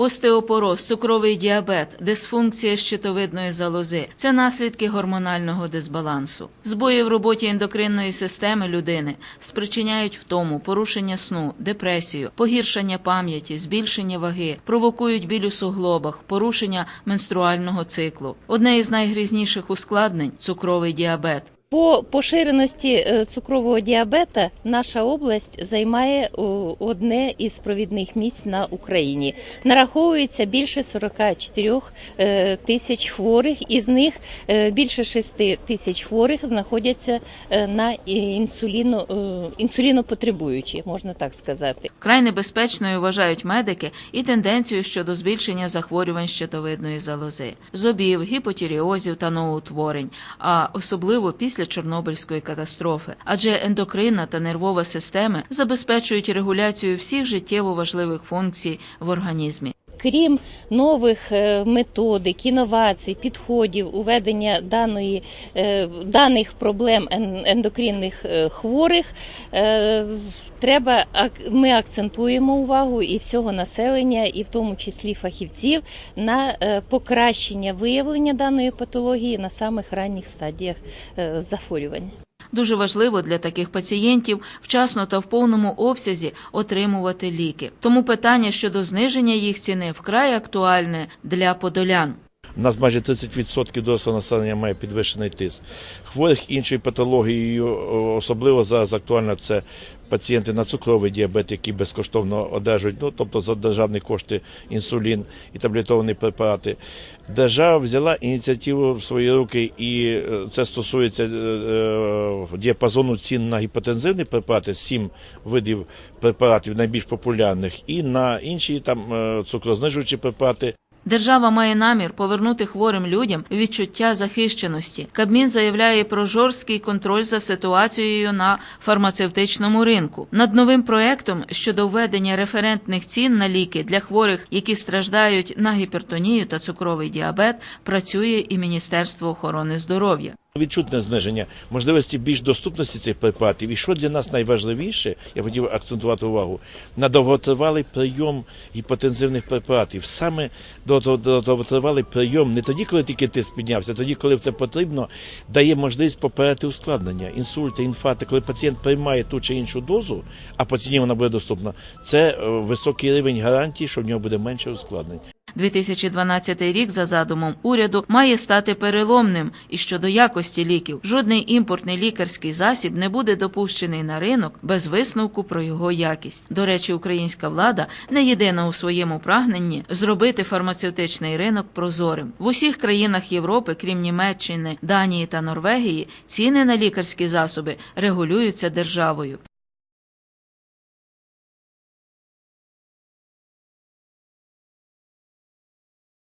Остеопороз, цукровий діабет, дисфункція щитовидної залози це наслідки гормонального дисбалансу. Збої в роботі ендокринної системи людини спричиняють втому, порушення сну, депресію, погіршення пам'яті, збільшення ваги, провокують біль у суглобах, порушення менструального циклу. Одне із найгрізніших ускладнень цукровий діабет. По поширеності е, цукрового діабета наша область займає одне із провідних місць на Україні. Нараховується більше 44 е, тисяч хворих, із них е, більше 6 тисяч хворих знаходяться е, на інсуліно, е, інсулінопотребуючі, можна так сказати. Вкрай небезпечною вважають медики і тенденцію щодо збільшення захворювань щитовидної залози, зобів, гіпотіріозів та новоутворень, а особливо після Чорнобильської катастрофи. Адже ендокринна та нервова системи забезпечують регуляцію всіх життєво важливих функцій в організмі. Крім нових е, методик, інновацій, підходів уведення даної е, даних проблем ен- ендокринних е, хворих, треба ми акцентуємо увагу і всього населення, і в тому числі фахівців, на покращення виявлення даної патології на самих ранніх стадіях захворювання. Дуже важливо для таких пацієнтів вчасно та в повному обсязі отримувати ліки. Тому питання щодо зниження їх ціни вкрай актуальне для подолян. У нас майже 30% дорослого населення має підвищений тиск. Хворих іншою патологією, особливо зараз актуально, це пацієнти на цукровий діабет, які безкоштовно одержують, ну тобто за державні кошти інсулін і таблетовані препарати. Держава взяла ініціативу в свої руки, і е, це стосується е, е, діапазону цін на гіпотензивні препарати, сім видів препаратів найбільш популярних, і на інші там цукрознижуючі препарати. Держава має намір повернути хворим людям відчуття захищеності. Кабмін заявляє про жорсткий контроль за ситуацією на фармацевтичному ринку. Над новим проектом щодо введення референтних цін на ліки для хворих, які страждають на гіпертонію та цукровий діабет, працює і Міністерство охорони здоров'я. Відчутне зниження можливості більш доступності цих препаратів. І що для нас найважливіше, я хотів акцентувати увагу на довготривалий прийом гіпотензивних препаратів. Саме до- до- до- довготривалий прийом не тоді, коли тільки тиск піднявся, тоді, коли це потрібно, дає можливість попередити ускладнення, інсульти, інфаркти. Коли пацієнт приймає ту чи іншу дозу, а по ціні вона буде доступна, це е, високий рівень гарантії, що в нього буде менше ускладнень. 2012 рік за задумом уряду має стати переломним і щодо якості ліків. Жодний імпортний лікарський засіб не буде допущений на ринок без висновку про його якість. До речі, українська влада не єдина у своєму прагненні зробити фармацевтичний ринок прозорим. В усіх країнах Європи, крім Німеччини, Данії та Норвегії, ціни на лікарські засоби регулюються державою.